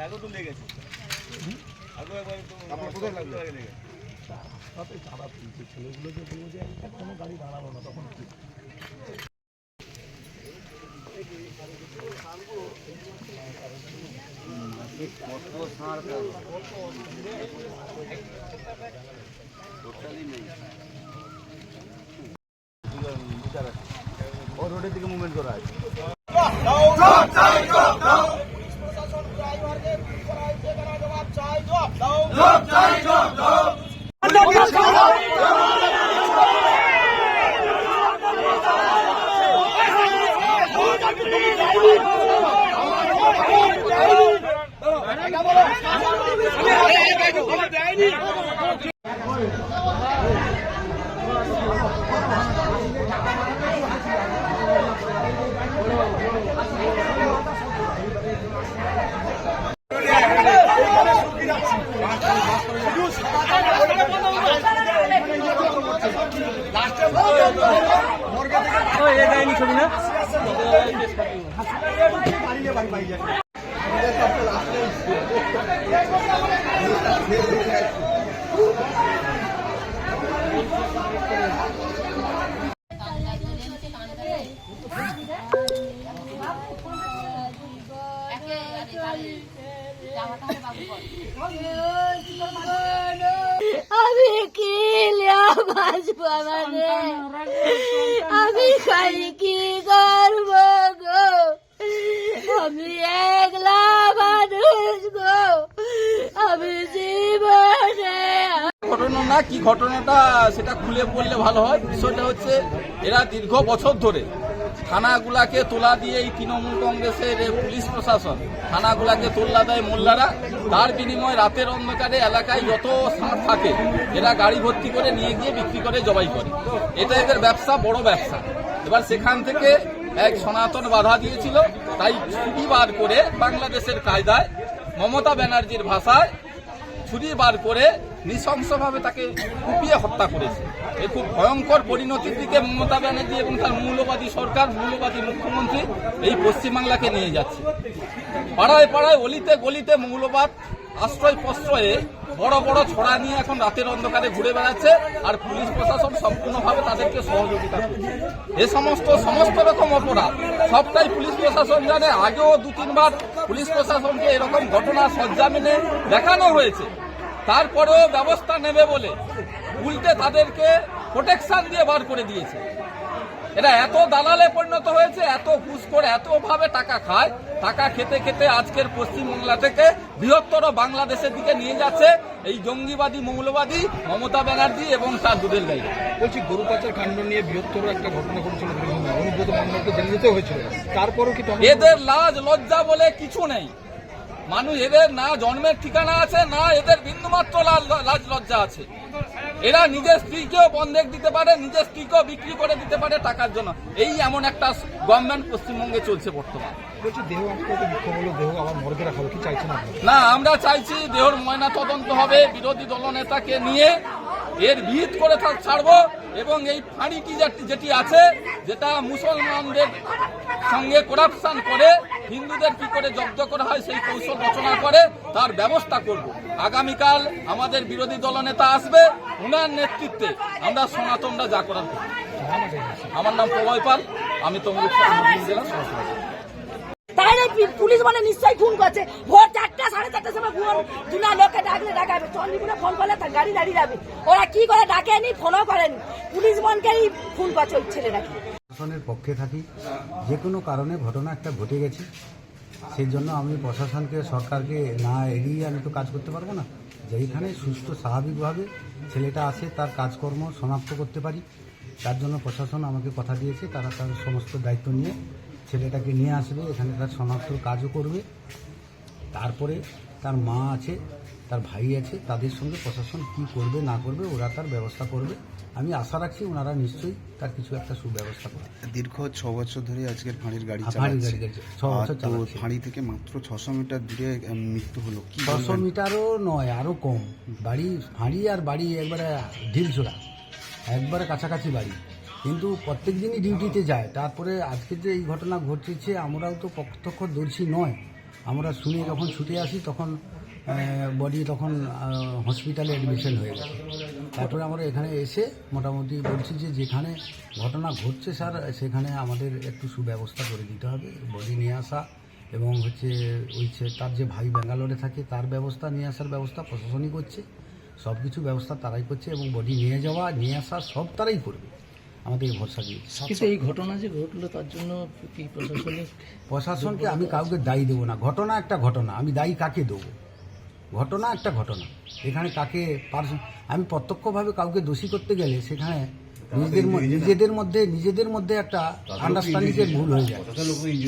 আগেও তো লেগেছে একবার আপনার কোথায়? আগে তাতে চাঁদা তুলছে ছেলেগুলো যে বলব যে একটা কোনো গাড়ি দাঁড়াল না তখন কি? ও রোডের দিকে মুভমেন্ট করা আছে। আমি কি লিয়া বাঁচবো আমাদের আমি খালি কি করব গো আমি একলা মানুষ গো আমি জীবনে ঘটনা না কি ঘটনাটা সেটা খুলে বললে ভালো হয়? বিষয়টা হচ্ছে এরা দীর্ঘ বছর ধরে থানাগুলাকে তোলা দিয়ে এই তৃণমূল কংগ্রেসের পুলিশ প্রশাসন। থানাগুলাকে তোল্লা দেয় মোল্লারা। তার বিনিময়ে রাতের অন্ধকারে এলাকায় যত ষাঁড় থাকে, এরা গাড়ি ভর্তি করে নিয়ে গিয়ে বিক্রি করে, জবাই করে। এটা এদের ব্যবসা, বড় ব্যবসা। এবার সেখান থেকে এক সনাতন বাধা দিয়েছিল। তাই ছুটি বার করে বাংলাদেশের কায়দায় মমতা ব্যানার্জির ভাষায় ছুরি বার করে নৃশংসভাবে তাকে কুপিয়ে হত্যা করেছে। এ খুব ভয়ঙ্কর পরিণতির দিকে মমতা ব্যানার্জি এবং তার মৌলবাদী সরকার, মৌলবাদী মুখ্যমন্ত্রী এই পশ্চিমবাংলাকে নিয়ে যাচ্ছে। পাড়ায় পাড়ায় অলিতে গলিতে মৌলবাদ, আশ্রয় প্রশ্রয়ে বড় বড় ছড়া নিয়ে এখন রাতের অন্ধকারে ঘুরে বেড়াচ্ছে আর পুলিশ প্রশাসন সম্পূর্ণভাবে তাদেরকে সহযোগিতা করছে। এ সমস্ত সমস্ত রকম অপরাধ, সবটাই পুলিশ প্রশাসন জানে। আগেও দু তিনবার পুলিশ প্রশাসনকে এরকম ঘটনা সজ্জামিনে দেখানো হয়েছে। তারপরেও ব্যবস্থা নেবে বলে উল্টে তাদেরকে প্রোটেকশন দিয়ে বার করে দিয়েছে। এরা এত দালালে পরিণত হয়েছে এত ঘুষ করে এত ভাবে টাকা খায় টাকা খেতে খেতে আজকের পশ্চিমবাংলা থেকে বৃহত্তর বাংলাদেশের দিকে নিয়ে যাচ্ছে এই জঙ্গিবাদী মৌলবাদী মমতা ব্যানার্জি এবং তার দুধের গাড়ি। বলছি গরু পাচার কাণ্ড নিয়ে বৃহত্তর একটা ঘটনা ঘটেছিল অনুব্রত মন্ডলকে জেলে যেতে হয়েছিল। তারপরও কি এদের লাজ লজ্জা বলে কিছু নেই। মানুষ এদের না জন্মের ঠিকানা আছে না এদের বিন্দুমাত্র লাজ- লাজ লজ্জা আছে। এরা নিজের স্ত্রীকেও বন্ধক দিতে পারে নিজের স্ত্রীকেও বিক্রি করে দিতে পারে টাকার জন্য। এই এমন একটা গভর্নমেন্ট পশ্চিমবঙ্গে চলছে বর্তমান। না আমরা। চাইছি দেহর ময়না তদন্ত হবে বিরোধী দলনেতাকে নিয়ে এর ভিত করে ছাড়বো এবং এই ফাঁড়িটি যেটি আছে যেটা মুসলমানদের সঙ্গে করাপশন করে হিন্দুদের কি করে জব্দ করা হয় সেই কৌশল রচনা করে তার ব্যবস্থা করব। আগামীকাল আমাদের বিরোধী দলনেতা আসবে, উনার নেতৃত্বে আমরা সনাতনরা যা করার আমার নাম প্রভয় পাল, আমি তাহলে পুলিশ মানে নিশ্চয়ই ফোন করছে? ভোর চারটা, সাড়ে চারটার সময় ফোন দুনা লোককে ডাকলে ডাকাবে। চন্ডিপুরে ফোন করলে তার গাড়ি দাঁড়িয়ে যাবে। ওরা কি করে ডাকেনি? ফোনও করেনি। পুলিশ মনকেই ফোন করছে ওই ছেলেটাকে। প্রশাসনের পক্ষে থাকি। যে কোনো কারণে ঘটনা একটা ঘটে গেছে। সেই জন্য আমি প্রশাসনকে, সরকারকে না এড়িয়ে আমি তো কাজ করতে পারব না। যেইখানে সুস্থ স্বাভাবিকভাবে ছেলেটা আসে, তার কাজকর্ম সমাপ্ত করতে পারি। তার জন্য প্রশাসন আমাকে কথা দিয়েছে। তারা তার সমস্ত দায়িত্ব নিয়ে ছেলেটাকে নিয়ে আসবে। এখানে তার সমাপ্ত কাজও করবে। তারপরে তার মা আছে। তার ভাই আছে তাদের সঙ্গে প্রশাসন কি করবে না করবে ওরা তার ব্যবস্থা করবে। আমি আশা রাখছি ওনারা নিশ্চয়ই তার কিছু একটা সুব্যবস্থা করবে। দীর্ঘ ছ বছর ধরে আজকের ফাঁড়ির গাড়ি হ্যাঁ, চালাচ্ছে। তো ফাঁড়ি থেকে মাত্র ছশো মিটার দূরে মৃত্যু হলো। ছশো মিটারও নয় আরও কম। বাড়ি ফাঁড়ি আর বাড়ি একবারে ঢিলছোড়া একবারে কাছাকাছি বাড়ি। কিন্তু প্রত্যেক দিনই ডিউটিতে যায়। তারপরে আজকে যে এই ঘটনা ঘটেছে আমরাও তো প্রত্যক্ষদর্শী নয়। আমরা শুনে যখন ছুটে আসি তখন বডি তখন হসপিটালে অ্যাডমিশন হয়ে গেছে। তারপরে আমরা এখানে এসে মোটামুটি বলছি যে যেখানে ঘটনা ঘটছে স্যার সেখানে আমাদের একটু সুব্যবস্থা করে দিতে হবে বডি নিয়ে আসা এবং হচ্ছে ওই তার যে ভাই ব্যাঙ্গালোরে থাকে তার ব্যবস্থা নিয়ে আসার ব্যবস্থা প্রশাসনই করছে। সব কিছু ব্যবস্থা তারাই করছে এবং বডি নিয়ে যাওয়া নিয়ে আসা সব তারাই করবে। আমাদের ভরসা দিয়েছে কিন্তু এই ঘটনা যে ঘটলো তার জন্য কি প্রশাসনিক প্রশাসনকে আমি কাউকে দায়ী দেবো না। ঘটনা একটা ঘটনা আমি দায়ী কাকে দেবো? ঘটনা একটা ঘটনা। এখানে কাকে পার্স- আমি প্রত্যক্ষভাবে কাউকে দোষী করতে গেলে সেখানে নিজেদের নিজেদের মধ্যে নিজেদের মধ্যে একটা আন্ডারস্ট্যান্ডিংয়ের ভুল হয়ে যায়।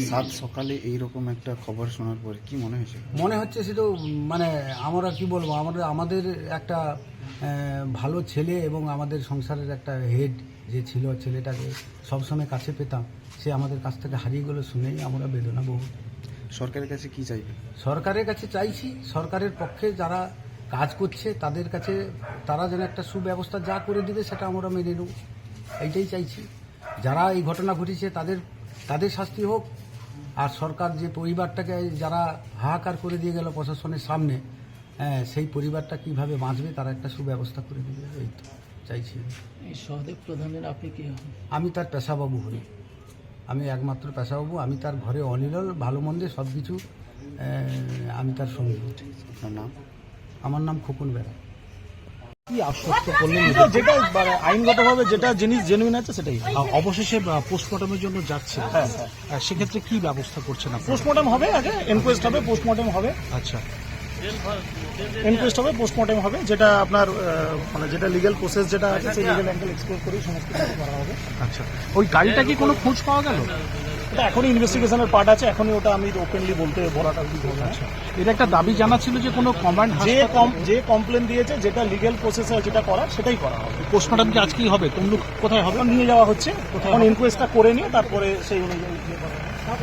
সাত সকালে এইরকম একটা খবর শোনার পরে কি মনে হয়েছে? মনে হচ্ছে সেটা মানে আমরা কি বলব আমাদের আমাদের একটা ভালো ছেলে এবং আমাদের সংসারের একটা হেড যে ছিল ছেলেটাকে সবসময় কাছে পেতাম সে আমাদের কাছ থেকে হারিয়ে গেলো শুনেই আমরা বেদনা বহু সরকারের কাছে কি চাইবে? সরকারের কাছে চাইছি সরকারের পক্ষে যারা কাজ করছে তাদের কাছে তারা যেন একটা সুব্যবস্থা যা করে দিবে সেটা আমরা মেনে নেব। এইটাই চাইছি। যারা এই ঘটনা ঘটেছে তাদের তাদের শাস্তি হোক। আর সরকার যে পরিবারটাকে যারা হাহাকার করে দিয়ে গেল প্রশাসনের সামনে হ্যাঁ সেই পরিবারটা কীভাবে বাঁচবে তারা একটা সুব্যবস্থা করে দিবে এই তো চাইছি সহদেব প্রধানের আপনি কি আমি তার পেশাবাবু হই। আমি একমাত্র পেশাবাবু আমি তার ঘরে অনিরল ভালো মন্দে সব কিছু আমি তার সঙ্গী। আপনার নাম? আমার নাম খোকন বেড়া কি আশ্বস্ত করলেন? যেটা মানে আইনগতভাবে যেটা জিনিস জেনুইন আছে সেটাই। অবশেষে পোস্টমর্টমের জন্য যাচ্ছে। হ্যাঁ হ্যাঁ। আর সেক্ষেত্রে কি ব্যবস্থা করছেন আপনি পোস্টমর্টম হবে আগে এনকোয়েস্ট হবে পোস্টমর্টম হবে। আচ্ছা। এনকোয়েস্ট হবে পোস্টমর্টম হবে যেটা আপনার মানে যেটা লিগ্যাল প্রসেস যেটা আছে সেই লিগ্যাল অ্যাঙ্গেল এক্সপ্লোর করে সমস্ত কিছু করা হবে। আচ্ছা ওই গাড়িটা কি কোনো খোঁজ পাওয়া গেল? এটা এখনই ইনভেস্টিগেশনের পার্ট আছে এখনই ওটা আমি ওপেনলি বলতে বলাটা কি বলব না। এর একটা দাবি জানা ছিল যে কোনো কমান্ড যে কম যে কমপ্লেন দিয়েছে যেটা লিগ্যাল প্রসেসে যেটা করার সেটাই করা হবে। পোস্টমর্টম কি আজকেই হবে? তমলুক কোথায় হবে? নিয়ে যাওয়া হচ্ছে। এখন ইনকোয়েস্টটা করে নিয়ে তারপরে সেই অনুযায়ী ইয়ে করা হবে।